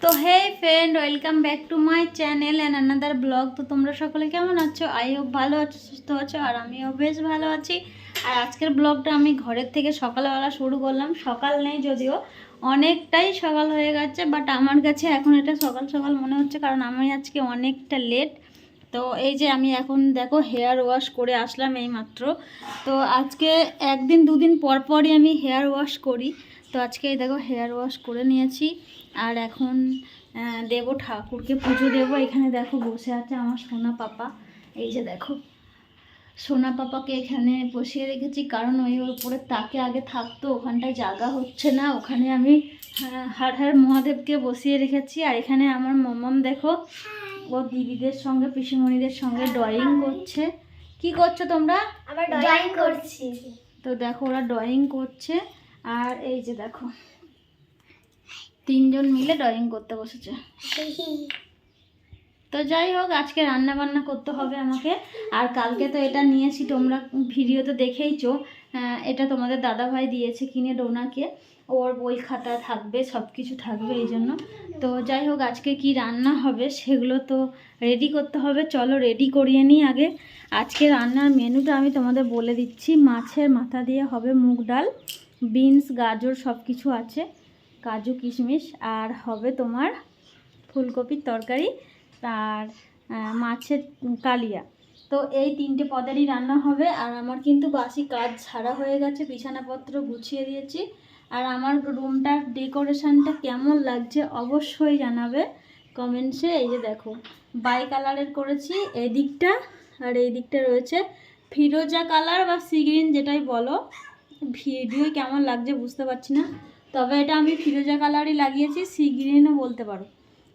তো hey friend welcome back to my channel and another blog তো তোমরা সকলে কেমন আছো? আই হোপ ভালো আছো, সুস্থ আছো, আর আমিও বেশ ভালো আছি। আর আজকের ব্লগটা আমি ঘরের থেকে সকালবেলা শুরু করলাম। সকাল নেই যদিও, অনেকটাই সকাল হয়ে গেছে বাট আমার কাছে এখন এটা সকাল সকাল মনে হচ্ছে, কারণ আমি আজকে অনেকটা লেট তো এই যে আমি এখন দেখো হেয়ার ওয়াশ করে আসলাম এই মাত্র তো আজকে একদিন দুদিন পর পরই আমি হেয়ার ওয়াশ করি। তো আজকে দেখো হেয়ার ওয়াশ করে নিয়েছি। আর এখন দেব ঠাকুরকে পুজো দেবো। এখানে দেখো বসে আছে আমার সোনা পাপা। এই যে দেখো সোনা পাপাকে এখানে বসিয়ে রেখেছি। কারণ ওই ওর উপরে তাকে আগে থাকতো ওখানটায় জায়গা হচ্ছে না। ওখানে আমি হাড় হাড় মহাদেবকে বসিয়ে রেখেছি। আর এখানে আমার মামাম দেখো ও দিদিদের সঙ্গে পিসিমণিদের সঙ্গে ড্রয়িং করছে। কি করছ তোমরা? ড্রয়িং করছি। তো দেখো ওরা ড্রয়িং করছে। আর এই যে দেখো, তিনজন মিলে ড্রয়িং করতে বসেছে। তো যাই হোক, আজকে রান্না বান্না করতে হবে আমাকে। আর কালকে তো এটা নিয়েছি, তোমরা ভিডিও তো দেখেইছো। এটা তোমাদের দাদা ভাই দিয়েছে কিনে ডোনাকে। ওর বই খাতা থাকবে সব কিছু থাকবে এই জন্য। তো যাই হোক, আজকে কি রান্না হবে সেগুলো তো রেডি করতে হবে। চলো রেডি করিয়ে নিই আগে। আজকে রান্নার মেনুটা আমি তোমাদের বলে দিচ্ছি। মাছের মাথা দিয়ে হবে মুগ ডাল। বিনস, গাজর সব কিছু আছে। কাজু, কিশমিশ, আর হবে তোমার ফুলকপির তরকারি আর মাছের কালিয়া। তো এই তিনটে পদেরই রান্না হবে। আর আমার কিন্তু বাসি কাজ ছাড়া হয়ে গেছে, বিছানাপত্র গুছিয়ে দিয়েছি। আর আমার রুমটার ডেকোরেশনটা কেমন লাগছে অবশ্যই জানাবে কমেন্টসে। এই যে দেখো বাই কালারের করেছি এই দিকটা আর এই দিকটা রয়েছে ফিরোজা কালার বা সি গ্রিন যেটাই বলো। ভিডিও কেমন লাগছে বুঝতে পারছি না। তবে এটা আমি ফিরোজা কালারই লাগিয়েছি, সি গ্রিনও বলতে পারো।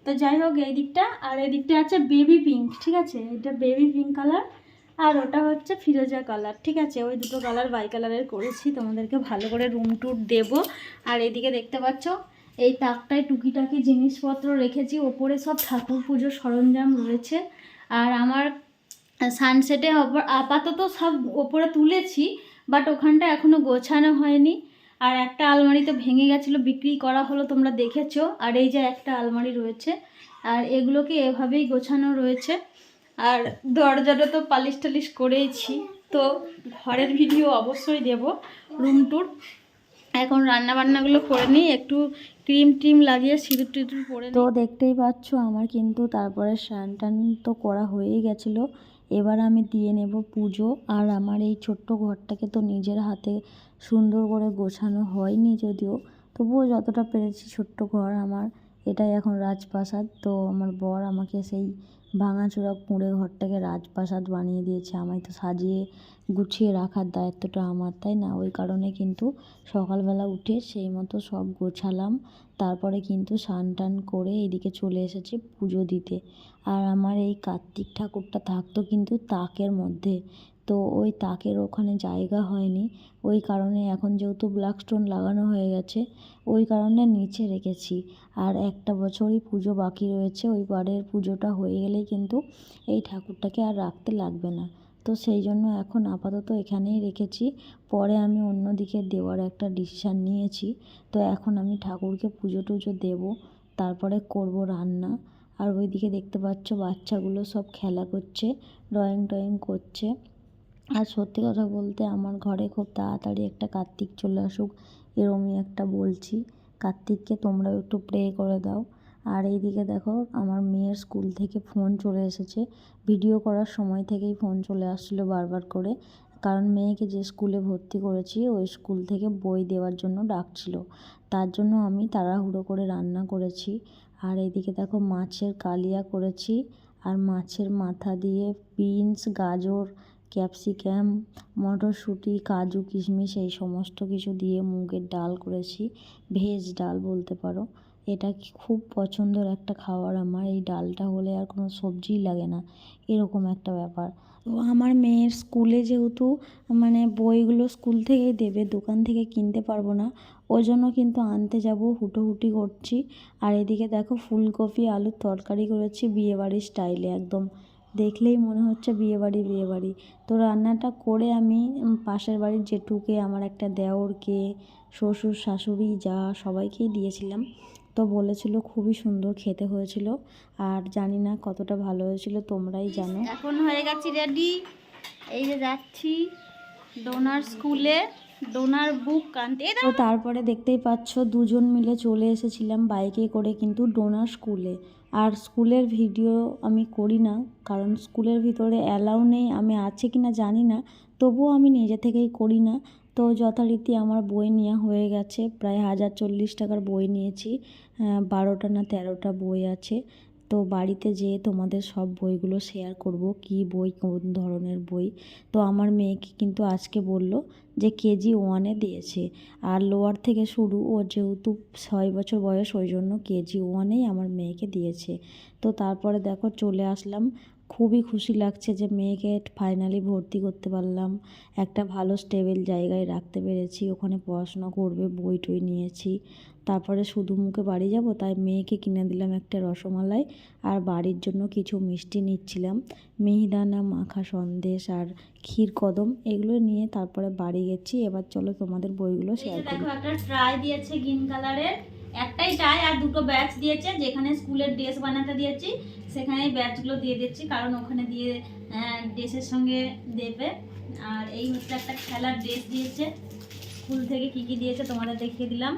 তো যাই হোক, এই দিকটা, আর এই দিকটা আছে বেবি পিঙ্ক, ঠিক আছে? এটা বেবি পিঙ্ক কালার, আর ওটা হচ্ছে ফিরোজা কালার, ঠিক আছে? ওই দুটো কালার বাই কালারের করেছি, তোমাদেরকে ভালো করে রুম টুর দেবো। আর এদিকে দেখতে পাচ্ছ, এই তাকটায় টুকিটাকি জিনিসপত্র রেখেছি, ওপরে সব ঠাকুর পুজোর সরঞ্জাম রয়েছে। আর আমার সানসেটে আপাতত সব ওপরে তুলেছি বাট ওখানটা এখনও গোছানো হয়নি। আর একটা আলমারি তো ভেঙে গেছিল, বিক্রি করা হলো তোমরা দেখেছ। আর এই যে একটা আলমারি রয়েছে, আর এগুলোকে এভাবেই গোছানো রয়েছে। আর দরজাটা তো পালিশ টালিশ করেইছি, তো ঘরের ভিডিও অবশ্যই দেব রুম টুর এখন রান্না বান্নাগুলো করে নিই, একটু ক্রিম টিম লাগিয়ে সিঁদুর টিঁদুর পরে তো দেখতেই পাচ্ছ আমার কিন্তু তারপরে স্নান টান তো করা হয়েই গেছিল। এবার আমি দিয়ে নেব পুজো। আর আমার এই ছোট্ট ঘরটাকে তো নিজের হাতে সুন্দর করে গোছানো হয়নি যদিও। তবুও যতটা পেরেছি ছোট্ট ঘর আমার এটাই এখন রাজপ্রাসাদ। তো আমার বর আমাকে সেই ভাঙাচোরা কুঁড়ে ঘরটাকে রাজপ্রাসাদ বানিয়ে দিয়েছে। আমায় তো সাজিয়ে গুছিয়ে রাখার দায়িত্বটা আমার, তাই না? ওই কারণে কিন্তু সকালবেলা উঠে সেই মতো সব গোছালাম। তারপরে কিন্তু স্নান টান করে এদিকে চলে এসেছি পুজো দিতে। আর আমার এই কার্তিক ঠাকুরটা থাকতো কিন্তু তাকের মধ্যে। তো ওই তাকের ওখানে জায়গা হয়নি। ওই কারণে এখন যেহেতু ব্ল্যাক স্টোন লাগানো হয়ে গেছে, ওই কারণে নিচে রেখেছি। আর একটা বছরই পুজো বাকি রয়েছে, ওই বারের পুজোটা হয়ে গেলেই কিন্তু এই ঠাকুরটাকে আর রাখতে লাগবে না। তো সেই জন্য এখন আপাতত এখানেই রেখেছি। পরে আমি অন্যদিকে দেওয়ার একটা ডিসিশান নিয়েছি। তো এখন আমি ঠাকুরকে পুজো টুজো দেবো, তারপরে করব রান্না। আর ওইদিকে দেখতে পাচ্ছ বাচ্চাগুলো সব খেলা করছে ড্রয়িং টয়িং করছে। আর সত্যি কথা বলতে আমার ঘরে খুব তাড়াতাড়ি একটা কার্তিক চলে আসুক, এরমই একটা বলছি। কার্তিককে তোমরাও একটু প্রে করে দাও। আর এইদিকে দেখো, আমার মেয়ের স্কুল থেকে ফোন চলে এসেছে। ভিডিও করার সময় থেকেই ফোন চলে আসছিল বারবার করে। কারণ মেয়েকে যে স্কুলে ভর্তি করেছি, ওই স্কুল থেকে বই দেওয়ার জন্য ডাকছিল। তার জন্য আমি তাড়াহুড়ো করে রান্না করেছি। আর এইদিকে দেখো, মাছের কালিয়া করেছি। আর মাছের মাথা দিয়ে বিনস গাজর ক্যাপসিকাম, মটরশুঁটি, কাজু, কিশমিশ এই সমস্ত কিছু দিয়ে মুগের ডাল করেছি। ভেজ ডাল বলতে পারো। এটা খুব পছন্দের একটা খাবার আমার। এই ডালটা হলে আর কোনো সবজিই লাগে না। এরকম একটা ব্যাপার। তো আমার মেয়ের স্কুলে যেহেতু মানে বইগুলো স্কুল থেকেই দেবে, দোকান থেকে কিনতে পারব না, ওই জন্য কিন্তু আনতে যাব, হুটোহুটি করছি। আর এদিকে দেখো ফুলকপি, আলুর তরকারি করেছি বিয়েবাড়ির স্টাইলে একদম। দেখলেই মনে হচ্ছে বিয়েবাড়ি বিয়েবাড়ি। তো রান্নাটা করে আমি পাশের বাড়ির জেঠুকে, আমার একটা দেওরকে, শ্বশুর, শাশুড়ি, যা সবাইকেই দিয়েছিলাম। তো বলেছিল খুবই সুন্দর খেতে হয়েছিল। আর জানি না কতটা ভালো হয়েছিল, তোমরাই জানো। এখন হয়ে গেছি রেডি এই যে যাচ্ছি, ডোনার স্কুলে। ডোনার বুক আনতে তো তারপরে দেখতেই পাচ্ছ, দুজন মিলে চলে এসেছিলাম বাইকে করে কিন্তু ডোনার স্কুলে। আর স্কুলের ভিডিও আমি করি না, কারণ স্কুলের ভিতরে অ্যালাউ নেই, আমি আছে কি না জানি না, তবুও আমি নিজে থেকেই করি না। তো যথারীতি আমার বই নেওয়া হয়ে গেছে, প্রায় হাজার চল্লিশ টাকার বই নিয়েছি বারোটা না তেরোটা বই আছে। তো বাড়িতে যেয়ে তোমাদের সব বইগুলো শেয়ার করব, কি বই, কোন ধরনের বই? তো আমার মেয়েকে কিন্তু আজকে বলল যে কেজি ওয়ানে দিয়েছে। আর লোয়ার থেকে শুরু, ও যেহেতু ছয় বছর বয়স, ওই জন্য কেজি ওয়ানেই আমার মেয়েকে দিয়েছে। তো তারপরে দেখো চলে আসলাম খুবই খুশি লাগছে যে মেয়েকে ফাইনালি ভর্তি করতে পারলাম। একটা ভালো স্টেবেল জায়গায় রাখতে পেরেছি। ওখানে পড়াশোনা করবে বই টই নিয়েছি। তারপরে শুধু মুখে বাড়ি যাব তাই মেয়েকে কিনে দিলাম একটা রসমালাই আর বাড়ির জন্য কিছু মিষ্টি নিচ্ছিলাম। মিহিদানা মাখা সন্দেশ আর ক্ষীর কদম এগুলো নিয়ে তারপরে বাড়ি গেছি। এবার চলো তোমাদের বইগুলো শেয়ার করি। দেখো একটা ট্রাই দিয়েছে গ্রিন কালারের একটাই ট্রাই আর দুটো ব্যাচ দিয়েছে, যেখানে স্কুলের ড্রেস বানাতে দিয়েছি, সেখানে ব্যাচগুলো দিয়ে দিচ্ছি, কারণ ওখানে দিয়ে ড্রেসের সঙ্গে দেবে। আর এই হচ্ছে একটা খেলার ড্রেস দিয়েছে, স্কুল থেকে কি কি দিয়েছে তোমাদের দেখিয়ে দিলাম।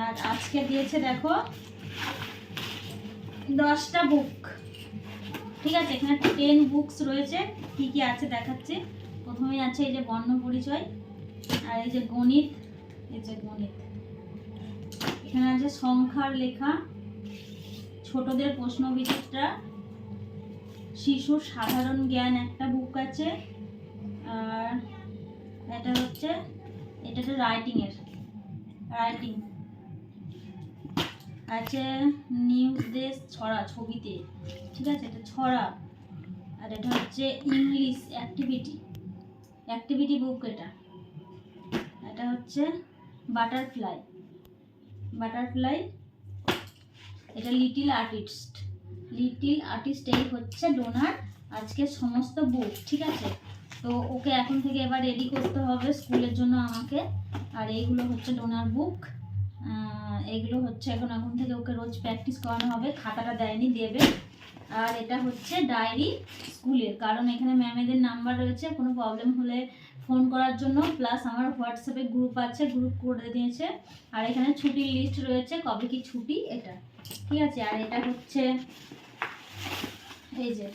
আর আজকে দিয়েছে দেখো, দশটা বুক ঠিক আছে, এখানে টেন বুকস রয়েছে, কি কি আছে দেখাচ্ছি। প্রথমেই আছে এই যে বর্ণ পরিচয়, আর এই যে গণিত, এই যে গণিত। এখানে আছে সংখ্যার লেখা। ছোটদের প্রশ্ন বিচিত্রা শিশুর সাধারণ জ্ঞান একটা বুক আছে। আর এটা হচ্ছে এটা হচ্ছে রাইটিং এর। রাইটিং আছে নিউজ দেশ ছড়া, ছবিতে। ঠিক আছে? এটা ছড়া। আর এটা হচ্ছে ইংলিশ অ্যাক্টিভিটি অ্যাক্টিভিটি বুক এটা। এটা হচ্ছে বাটারফ্লাই বাটারফ্লাই, এটা লিটিল আর্টিস্ট লিটিল আর্টিস্ট এই হচ্ছে ডোনার আজকে সমস্ত বুক ঠিক আছে? তো ওকে এখন থেকে এবার রেডি করতে হবে স্কুলের জন্য আমাকে। আর এইগুলো হচ্ছে ডোনার বুক এগুলো হচ্ছে এখন এখন থেকে ওকে রোজ প্র্যাকটিস করানো হবে, খাতাটা দেয়নি, দেবে। আর এটা হচ্ছে ডায়েরি স্কুলের, কারণ এখানে ম্যামেদের নাম্বার রয়েছে, কোনো প্রবলেম হলে ফোন করার জন্য প্লাস আমার হোয়াটসঅ্যাপে গ্রুপ আছে গ্রুপ করে দিয়েছে। আর এখানে ছুটির লিস্ট রয়েছে, কবে কি ছুটি এটা। ঠিক আছে, আর এটা হচ্ছে এই যে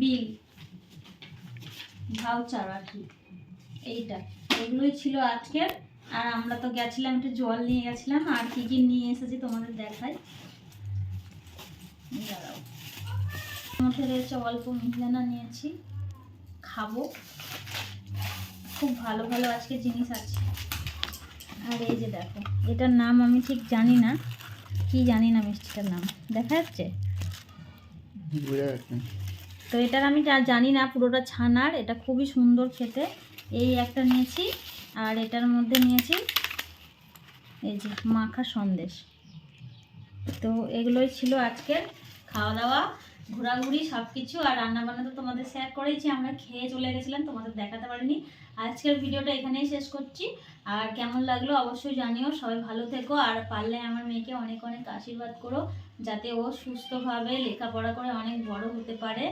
বিল ভাউচার আর কি। এইটা, এগুলোই ছিল আজকের। আর আমরা তো গেছিলাম, একটু জল নিয়ে গেছিলাম। আর কি কি নিয়ে এসেছি তোমাদের দেখাই। দাঁড়াও। মধ্যে রয়েছে অল্প মিহিদানা নিয়েছি। খাব। খুব ভালো ভালো আজকে জিনিস আছে। আর এই যে দেখো এটার নাম আমি ঠিক জানি না। কি জানি না মিষ্টিটার নাম। দেখা যাচ্ছে? তো এটার আমি যা জানি না পুরোটা ছানার এটা খুবই সুন্দর খেতে। এই একটা নিয়েছি আর এটার মধ্যে নিয়েছি এই যে মাখা সন্দেশ। তো এগুলোই ছিল আজকের খাওয়া দাওয়া ঘোরাঘুরি সব কিছু আর রান্নাবান্না তো তোমাদের শেয়ার করেছি আমরা খেয়ে চলে গেছিলাম তোমাদের দেখাতে পারিনি। আজকের ভিডিওটা এখানেই শেষ করছি। আর কেমন লাগল অবশ্যই জানিও। সবাই ভালো থেকো। আর পারলে আমার মেয়েকে অনেক অনেক আশীর্বাদ করো, যাতে ও সুস্থভাবে লেখাপড়া করে অনেক বড় হতে পারে।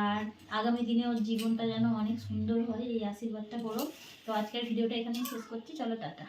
আর আগামী দিনে ওর জীবনটা যেন অনেক সুন্দর হয়, এই আশীর্বাদটা করো। তো আজকের ভিডিওটা এখানেই শেষ করছি। চলো টাটা।